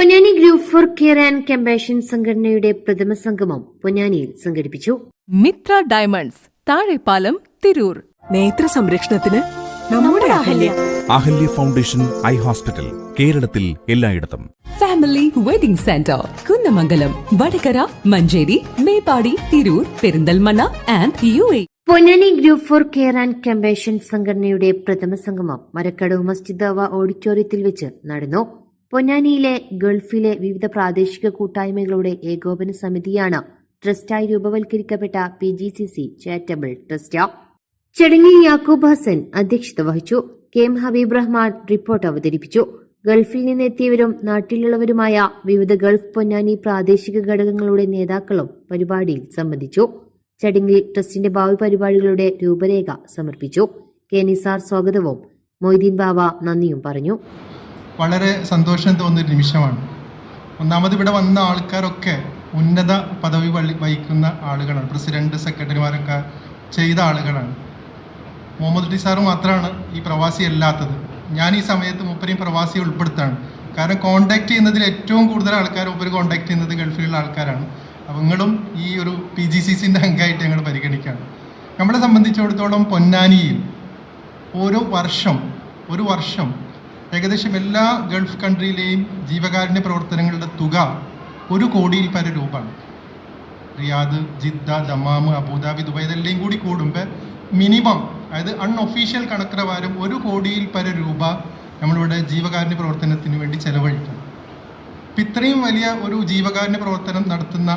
Ponnani group for care and compassion സംഘടനയുടെ പ്രഥമ സംഗമം പൊന്നാനിയിൽ സംഘടിപ്പിച്ചു. മിത്ര ഡയമണ്ട്സ് താഴെപ്പാലം തിരൂർ. നേത്ര സംരക്ഷണത്തിന് നമ്മുടെ Ahalya. Ahalya. Foundation eye hospital കേരളത്തിൽ എല്ലായിടത്തും. Family wedding centre Kunnamangalam Vadakara Manjeri Meppadi Tirur Perinthalmanna and U A. Ponnani group for care and compassion സംഘടനയുടെ പ്രഥമ സംഗമം മരക്കടവ് മസ്ജിദ് ഓഡിറ്റോറിയത്തിൽ വെച്ച് നടന്നു. പൊന്നാനിയിലെ ഗൾഫിലെ വിവിധ പ്രാദേശിക കൂട്ടായ്മകളുടെ ഏകോപന സമിതിയാണ് ട്രസ്റ്റായി രൂപവൽക്കരിക്കപ്പെട്ട P G C C charitable trust ചടങ്ങിൽ യാക്കൂബ് ഹസൻ അധ്യക്ഷത വഹിച്ചു. K M Habeeb Rahman report അവതരിപ്പിച്ചു. ഗൾഫിൽ നിന്നെത്തിയവരും നാട്ടിലുള്ളവരുമായ വിവിധ ഗൾഫ് പൊന്നാനി പ്രാദേശിക ഘടകങ്ങളുടെ നേതാക്കളും പരിപാടിയിൽ സംബന്ധിച്ചു. ചടങ്ങിൽ ട്രസ്റ്റിന്റെ ഭാവി പരിപാടികളുടെ രൂപരേഖ സമർപ്പിച്ചു. കെ നിസാർ സ്വാഗതവും മൊയ്തീൻ ബാവ നന്ദിയും പറഞ്ഞു. വളരെ സന്തോഷം തോന്നുന്ന നിമിഷമാണ്. ഒന്നാമത് ഇവിടെ വന്ന ആൾക്കാരൊക്കെ ഉന്നത പദവി വഹിക്കുന്ന ആളുകളാണ്. പ്രസിഡന്റ് സെക്രട്ടറിമാരൊക്കെ ചെയ്ത ആളുകളാണ്. മുഹമ്മദ് ടി സാറ് മാത്രമാണ് ഈ പ്രവാസി അല്ലാത്തത്. ഞാൻ ഈ സമയത്ത് മുപ്പരെയും പ്രവാസി ഉൾപ്പെടുത്താണ്. കാരണം കോണ്ടാക്ട് ചെയ്യുന്നതിൽ ഏറ്റവും കൂടുതൽ ആൾക്കാർ മൂപ്പര് കോണ്ടാക്ട് ചെയ്യുന്നത് ഗൾഫിലുള്ള ആൾക്കാരാണ്. അപ്പോൾ നിങ്ങളും ഈ ഒരു പി ജി സി സിന്റെ അംഗമായിട്ട് ഞങ്ങൾ പരിഗണിക്കുകയാണ്. നമ്മളെ സംബന്ധിച്ചിടത്തോളം പൊന്നാനിയിൽ ഓരോ വർഷം ഒരു വർഷം ഏകദേശം എല്ലാ ഗൾഫ് കൺട്രിയിലെയും ജീവകാരുണ്യ പ്രവർത്തനങ്ങളുടെ തുക ഒരു കോടിയിൽ പര രൂപ Riyadh Jeddah Dammam Abu Dhabi Dubai ഇതെല്ലാം കൂടി കൂടുമ്പോൾ മിനിമം അതായത് അൺഒഫീഷ്യൽ കണക്കുപ്രകാരം ഒരു കോടിയിൽ പര രൂപ നമ്മളിവിടെ ജീവകാരുണ്യ പ്രവർത്തനത്തിന് വേണ്ടി ചെലവഴിക്കും. അപ്പം ഇത്രയും വലിയ ഒരു ജീവകാരുണ്യ പ്രവർത്തനം നടത്തുന്ന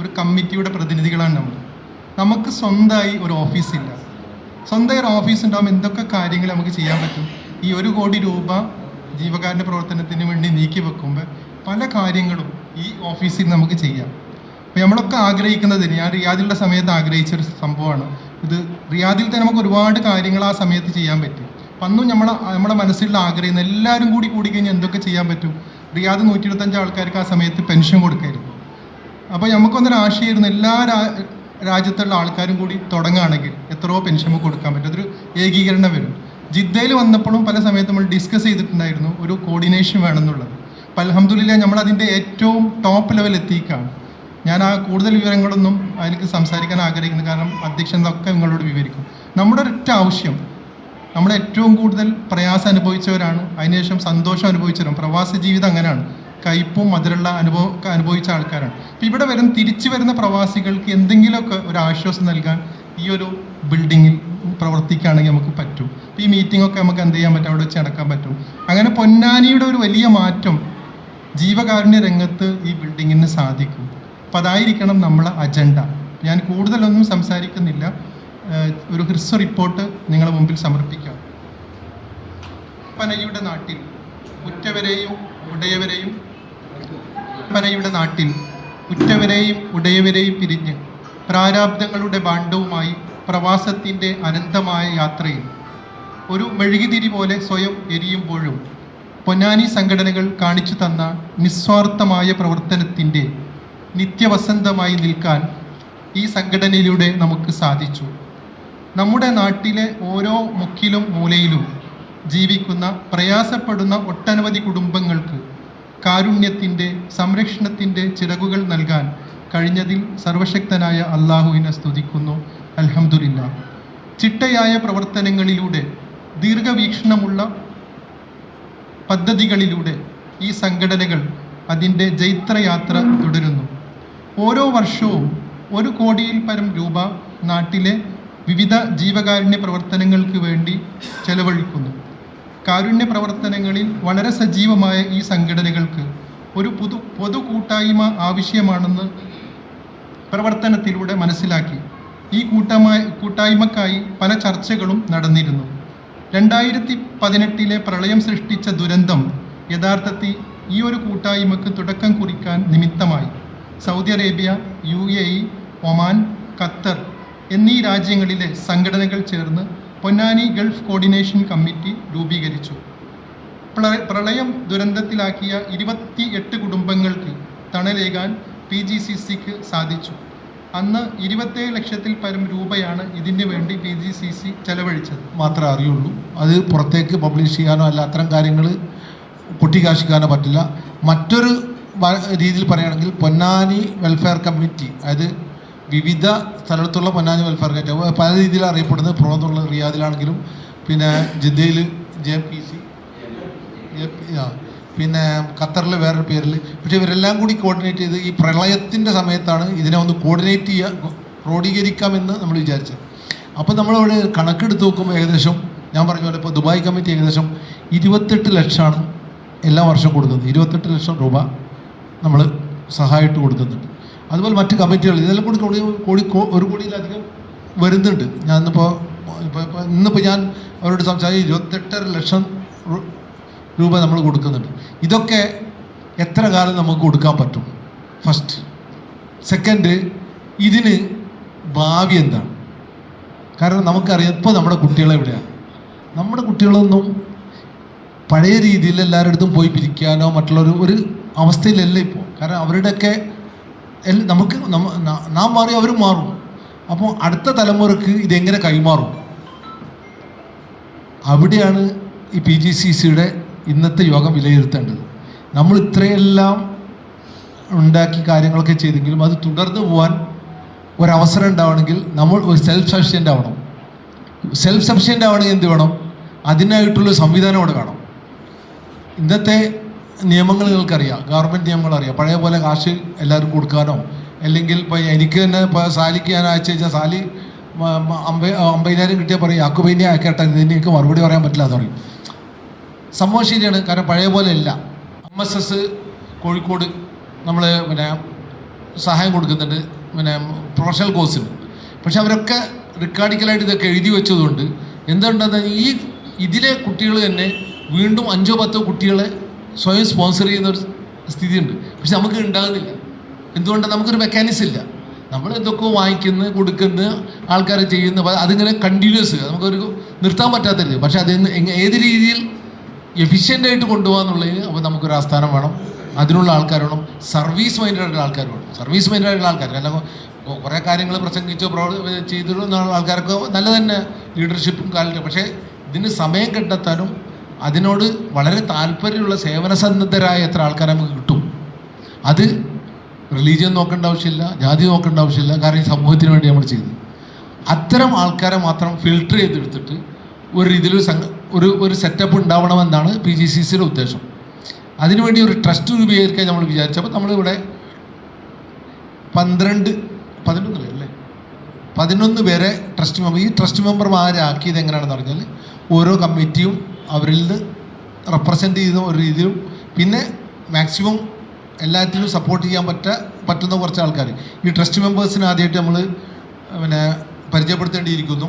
ഒരു കമ്മിറ്റിയുടെ പ്രതിനിധികളാണ് നമ്മൾ നമുക്ക് സ്വന്തമായി ഒരു ഓഫീസില്ല സ്വന്തമായി ഒരു ഓഫീസ് ഉണ്ടാകുമ്പോൾ എന്തൊക്കെ കാര്യങ്ങൾ നമുക്ക് ചെയ്യാൻ പറ്റും? ഈ ഒരു കോടി രൂപ ജീവകാരുണ്യ പ്രവർത്തനത്തിന് വേണ്ടി നീക്കി വെക്കുമ്പോൾ പല കാര്യങ്ങളും ഈ ഓഫീസിൽ നമുക്ക് ചെയ്യാം. അപ്പോൾ നമ്മളൊക്കെ ആഗ്രഹിക്കുന്നത് ഞാൻ റിയാദിലുള്ള സമയത്ത് ആഗ്രഹിച്ച ഒരു സംഭവമാണ്. ഇത് റിയാദിൽ തന്നെ നമുക്ക് ഒരുപാട് കാര്യങ്ങൾ ആ സമയത്ത് ചെയ്യാൻ പറ്റും. അപ്പം അന്നും നമ്മളെ നമ്മുടെ മനസ്സിലുള്ള ആഗ്രഹം എല്ലാവരും കൂടി കൂടി കഴിഞ്ഞാൽ എന്തൊക്കെ ചെയ്യാൻ പറ്റും? റിയാദ് നൂറ്റി ഇരുപത്തഞ്ച് ആൾക്കാർക്ക് ആ സമയത്ത് പെൻഷൻ കൊടുക്കായിരുന്നു. അപ്പോൾ നമുക്കൊന്നൊരു ആശയമായിരുന്നു എല്ലാ രാജ്യത്തുള്ള ആൾക്കാരും കൂടി തുടങ്ങുകയാണെങ്കിൽ എത്രയോ പെൻഷൻ കൊടുക്കാൻ പറ്റും. അതൊരു ഏകീകരണം വരും. ജിദ്ദയിൽ വന്നപ്പോഴും പല സമയത്ത് നമ്മൾ ഡിസ്കസ് ചെയ്തിട്ടുണ്ടായിരുന്നു ഒരു കോർഡിനേഷൻ വേണമെന്നുള്ളത്. അപ്പം അലഹമ്മദില്ല നമ്മൾ അതിന്റെ ഏറ്റവും ടോപ്പ് ലെവൽ എത്തിക്കാണ് ഞാൻ ആ കൂടുതൽ വിവരങ്ങളൊന്നും അതിലേക്ക് സംസാരിക്കാൻ ആഗ്രഹിക്കുന്നു. കാരണം അധ്യക്ഷൻ ഇതൊക്കെ നിങ്ങളോട് വിവരിക്കും. നമ്മുടെ ഒരൊറ്റ ആവശ്യം നമ്മൾ ഏറ്റവും കൂടുതൽ പ്രയാസം അനുഭവിച്ചവരാണ്. അതിനുശേഷം സന്തോഷം അനുഭവിച്ചവരും പ്രവാസ ജീവിതം അങ്ങനെയാണ്. കയ്പും മധുരമുള്ള അനുഭവം ഒക്കെ അനുഭവിച്ച ആൾക്കാരാണ്. അപ്പം ഇവിടെ വരുന്ന തിരിച്ചു വരുന്ന പ്രവാസികൾക്ക് എന്തെങ്കിലുമൊക്കെ ഒരു ആശ്വാസം നൽകാൻ ഈ ഒരു ബിൽഡിങ്ങിൽ പ്രവർത്തിക്കുകയാണെങ്കിൽ നമുക്ക് പറ്റും. ഈ മീറ്റിംഗ് ഒക്കെ നമുക്ക് എന്ത് ചെയ്യാൻ പറ്റും? അവിടെ വെച്ച് നടക്കാൻ പറ്റും. അങ്ങനെ പൊന്നാനിയുടെ ഒരു വലിയ മാറ്റം ജീവകാരുണ്യ രംഗത്ത് ഈ ബിൽഡിങ്ങിന് സാധിക്കും. അപ്പം അതായിരിക്കണം നമ്മളെ അജണ്ട ഞാൻ കൂടുതലൊന്നും സംസാരിക്കുന്നില്ല. ഒരു ഹ്രസ്വ റിപ്പോർട്ട് നിങ്ങളുടെ മുമ്പിൽ സമർപ്പിക്കാം. പനയുടെ നാട്ടിൽ ഉറ്റവരെയും ഉടയവരെയും പനയുടെ നാട്ടിൽ ഉറ്റവരെയും ഉടയവരെയും പിരിഞ്ഞ് പ്രാരാബ്ദങ്ങളുടെ ഭാണ്ഡവുമായി പ്രവാസത്തിന്റെ അനന്തമായ യാത്രയിൽ. ഒരു മെഴുകുതിരി പോലെ സ്വയം എരിയുമ്പോഴും പൊന്നാനി സംഘടനകൾ കാണിച്ചു തന്ന നിസ്വാർത്ഥമായ പ്രവർത്തനത്തിന്റെ നിത്യവസന്തമായി നിൽക്കാൻ ഈ സംഘടനയിലൂടെ നമുക്ക് സാധിച്ചു. നമ്മുടെ നാട്ടിലെ ഓരോ മുക്കിലും മൂലയിലും ജീവിക്കുന്ന പ്രയാസപ്പെടുന്ന ഒട്ടനവധി കുടുംബങ്ങൾക്ക് കാരുണ്യത്തിന്റെ സംരക്ഷണത്തിന്റെ ചിറകുകൾ നൽകാൻ കഴിഞ്ഞതിൽ സർവശക്തനായ അള്ളാഹുവിനെ സ്തുതിക്കുന്നു. അലഹമുല്ല ചിട്ടയായ പ്രവർത്തനങ്ങളിലൂടെ ദീർഘവീക്ഷണമുള്ള പദ്ധതികളിലൂടെ ഈ സംഘടനകൾ അതിന്റെ ജൈത്രയാത്ര തുടരുന്നു. ഓരോ വർഷവും ഒരു കോടിയിൽ പരം രൂപ നാട്ടിലെ വിവിധ ജീവകാരുണ്യ പ്രവർത്തനങ്ങൾക്ക് വേണ്ടി ചെലവഴിക്കുന്നു. കാരുണ്യ പ്രവർത്തനങ്ങളിൽ വളരെ സജീവമായ ഈ സംഘടനകൾക്ക് ഒരു പൊതു പൊതു കൂട്ടായ്മ ആവശ്യമാണെന്ന് പ്രവർത്തനത്തിലൂടെ മനസ്സിലാക്കി. ഈ കൂട്ടമായ കൂട്ടായ്മക്കായി പല ചർച്ചകളും നടന്നിരുന്നു. രണ്ടായിരത്തി പതിനെട്ടിലെ പ്രളയം സൃഷ്ടിച്ച ദുരന്തം യഥാർത്ഥത്തിൽ ഈ ഒരു കൂട്ടായ്മക്ക് തുടക്കം കുറിക്കാൻ നിമിത്തമായി. Saudi Arabia U A E Oman Qatar എന്നീ രാജ്യങ്ങളിലെ സംഘടനകൾ ചേർന്ന് പൊന്നാനി ഗൾഫ് കോർഡിനേഷൻ കമ്മിറ്റി രൂപീകരിച്ചു പ്രളയം ദുരന്തത്തിലാക്കിയ ഇരുപത്തി എട്ട് കുടുംബങ്ങൾക്ക് തണലേകാൻ പി ജി സി സിക്ക് സാധിച്ചു. അന്ന് ഇരുപത്തേഴ് ലക്ഷത്തിൽ പരം രൂപയാണ് ഇതിന് വേണ്ടി പി ജി സി സി ചെലവഴിച്ചത്. മാത്രമേ അറിയുള്ളൂ. അത് പുറത്തേക്ക് പബ്ലിഷ് ചെയ്യാനോ അല്ല അത്തരം കാര്യങ്ങൾ കൊട്ടിക്കാശിക്കാനോ പറ്റില്ല. മറ്റൊരു രീതിയിൽ പറയുകയാണെങ്കിൽ പൊന്നാനി വെൽഫെയർ കമ്മിറ്റി അതായത് വിവിധ സ്ഥലത്തുള്ള പൊന്നാനി വെൽഫെയർ കമ്മിറ്റി പല രീതിയിൽ അറിയപ്പെടുന്നത്. പുറത്തുള്ള റിയാദിലാണെങ്കിലും പിന്നെ ജിദ്ദയിൽ ജെ പി സി പിന്നെ ഖത്തറിൽ വേറൊരു പേരിൽ. പക്ഷേ ഇവരെല്ലാം കൂടി കോർഡിനേറ്റ് ചെയ്ത് ഈ പ്രളയത്തിന്റെ സമയത്താണ് ഇതിനെ ഒന്ന് കോർഡിനേറ്റ് ചെയ്യുക ക്രോഡീകരിക്കാമെന്ന് നമ്മൾ വിചാരിച്ചത്. അപ്പോൾ നമ്മളവിടെ കണക്കെടുത്ത് നോക്കുമ്പോൾ ഏകദേശം ഞാൻ പറഞ്ഞ പോലെ ഇപ്പോൾ ദുബായ് കമ്മിറ്റി ഏകദേശം ഇരുപത്തെട്ട് ലക്ഷമാണ് എല്ലാ വർഷവും കൊടുക്കുന്നത്. ഇരുപത്തെട്ട് ലക്ഷം രൂപ നമ്മൾ സഹായിട്ട് കൊടുക്കുന്നുണ്ട്. അതുപോലെ മറ്റ് കമ്മിറ്റികൾ ഇതെല്ലാം കൂടി കോടി കോടി ഒരു കോടിയിലധികം വരുന്നുണ്ട്. ഞാൻ ഇന്നിപ്പോൾ ഇപ്പോൾ ഇന്നിപ്പോൾ ഞാൻ അവരോട് സംസാരിച്ച് ഇരുപത്തെട്ടര ലക്ഷം രൂപ നമ്മൾ കൊടുക്കുന്നുണ്ട്. ഇതൊക്കെ എത്ര കാലം നമുക്ക് കൊടുക്കാൻ പറ്റും? ഫസ്റ്റ് സെക്കൻഡ് ഇതിന് ഭാവി എന്താണ്? കാരണം നമുക്കറിയാം ഇപ്പോൾ നമ്മുടെ കുട്ടികളെ എവിടെയാണ് നമ്മുടെ കുട്ടികളൊന്നും പഴയ രീതിയിൽ എല്ലാവരുടെ അടുത്തും പോയി പിരിക്കാനോ മറ്റുള്ളൊരു ഒരു അവസ്ഥയിലല്ല ഇപ്പോൾ കാരണം അവരുടെയൊക്കെ നമുക്ക് നാം മാറി അവരും മാറും. അപ്പോൾ അടുത്ത തലമുറയ്ക്ക് ഇതെങ്ങനെ കൈമാറും? അവിടെയാണ് ഈ പി ജി സി സിയുടെ ഇന്നത്തെ യോഗം വിലയിരുത്തേണ്ടത്. നമ്മൾ ഇത്രയെല്ലാം ഉണ്ടാക്കി കാര്യങ്ങളൊക്കെ ചെയ്തെങ്കിലും അത് തുടർന്ന് പോകാൻ ഒരവസരം ഉണ്ടാവണമെങ്കിൽ നമ്മൾ ഒരു സെൽഫ് സഫിഷ്യന്റ് ആവണം. സെൽഫ് സഫിഷ്യന്റ് ആവണമെങ്കിൽ എന്ത് വേണം? അതിനായിട്ടുള്ള സംവിധാനം അവിടെ കാണും ഇന്നത്തെ നിയമങ്ങൾ നിങ്ങൾക്കറിയാം. ഗവൺമെന്റ് നിയമങ്ങൾ അറിയാം. പഴയ പോലെ കാശ് എല്ലാവർക്കും കൊടുക്കാനോ അല്ലെങ്കിൽ ഇപ്പോൾ എനിക്ക് തന്നെ ഇപ്പോൾ സാലിക്ക് ഞാൻ അയച്ചു കഴിഞ്ഞാൽ സാലി അമ്പ അമ്പതിനായിരം കിട്ടിയാൽ പറയും അക്കുബൈനെ ആക്കട്ടെ ഇതിന് എനിക്ക് മറുപടി പറയാൻ പറ്റില്ല എന്ന് പറയും. സംഭവം ശരിയാണ് കാരണം പഴയ പോലെ ഇല്ല. എം എസ് എസ് കോഴിക്കോട് നമ്മൾ പിന്നെ സഹായം കൊടുക്കുന്നുണ്ട്. പിന്നെ പ്രൊഫഷണൽ കോഴ്സിന്. പക്ഷെ അവരൊക്കെ റിക്കാർഡിക്കലായിട്ട് ഇതൊക്കെ എഴുതി വെച്ചതുകൊണ്ട് എന്തുണ്ടെന്ന് ഈ ഇതിലെ കുട്ടികൾ തന്നെ വീണ്ടും അഞ്ചോ പത്തോ കുട്ടികളെ സ്വയം സ്പോൺസർ ചെയ്യുന്ന ഒരു സ്ഥിതിയുണ്ട്. പക്ഷെ നമുക്ക് ഉണ്ടാകുന്നില്ല. എന്തുകൊണ്ട് നമുക്കൊരു മെക്കാനിസം ഇല്ല. നമ്മൾ എന്തൊക്കെയോ വാങ്ങിക്കുന്നു കൊടുക്കുന്നു ആൾക്കാർ ചെയ്യുന്നു. അതിങ്ങനെ കണ്ടിന്യൂസ് നമുക്കൊരു നിർത്താൻ പറ്റാത്തത് പക്ഷെ അത് ഏത് രീതിയിൽ എഫിഷ്യന്റ് ആയിട്ട് കൊണ്ടുപോകാന്നുള്ളതിന് അപ്പോൾ നമുക്കൊരു ആസ്ഥാനം വേണം. അതിനുള്ള ആൾക്കാർ വേണം. സർവീസ് മൈൻഡഡ് ആയിട്ടുള്ള ആൾക്കാർ വേണം. സർവീസ് മൈൻഡഡ് ആയിട്ടുള്ള ആൾക്കാർ. അല്ല കുറേ കാര്യങ്ങൾ പ്രസംഗിച്ചോ പ്രവർത്തി എന്നുള്ള ആൾക്കാർക്ക് നല്ല തന്നെ ലീഡർഷിപ്പും കാലിറ്റും പക്ഷേ ഇതിന് സമയം കണ്ടെത്താനും അതിനോട് വളരെ താല്പര്യമുള്ള സേവനസന്നദ്ധരായ എത്ര ആൾക്കാർ നമുക്ക് കിട്ടും? അത് റിലീജിയൻ നോക്കേണ്ട ആവശ്യമില്ല ജാതി നോക്കേണ്ട ആവശ്യമില്ല കാരണം ഈ സമൂഹത്തിന് വേണ്ടി നമ്മൾ ചെയ്തു അത്തരം ആൾക്കാരെ മാത്രം ഫിൽട്ടർ ചെയ്തെടുത്തിട്ട് ഒരു രീതിയിലൊരു സംഘ ഒരു ഒരു സെറ്റപ്പ് ഉണ്ടാവണമെന്നാണ് പി ജി സി സിയുടെ ഉദ്ദേശം. അതിനുവേണ്ടി ഒരു ട്രസ്റ്റ് രൂപീകരിക്കാൻ നമ്മൾ വിചാരിച്ചപ്പോൾ നമ്മളിവിടെ പന്ത്രണ്ട് പതിനൊന്ന് പേരല്ലേ പതിനൊന്ന് പേരെ ട്രസ്റ്റ് മെമ്പർ ഈ ട്രസ്റ്റ് മെമ്പർമാരാക്കിയത് എങ്ങനെയാണെന്ന് പറഞ്ഞാൽ ഓരോ കമ്മിറ്റിയും അവരിൽ നിന്ന് റെപ്രസെന്റ് ചെയ്ത ഒരു രീതിയിലും പിന്നെ മാക്സിമം എല്ലാത്തിലും സപ്പോർട്ട് ചെയ്യാൻ പറ്റ പറ്റുന്ന കുറച്ച് ആൾക്കാർ ഈ ട്രസ്റ്റ് മെമ്പേഴ്സിന് ആദ്യമായിട്ട് നമ്മൾ പിന്നെ പരിചയപ്പെടുത്തേണ്ടിയിരിക്കുന്നു.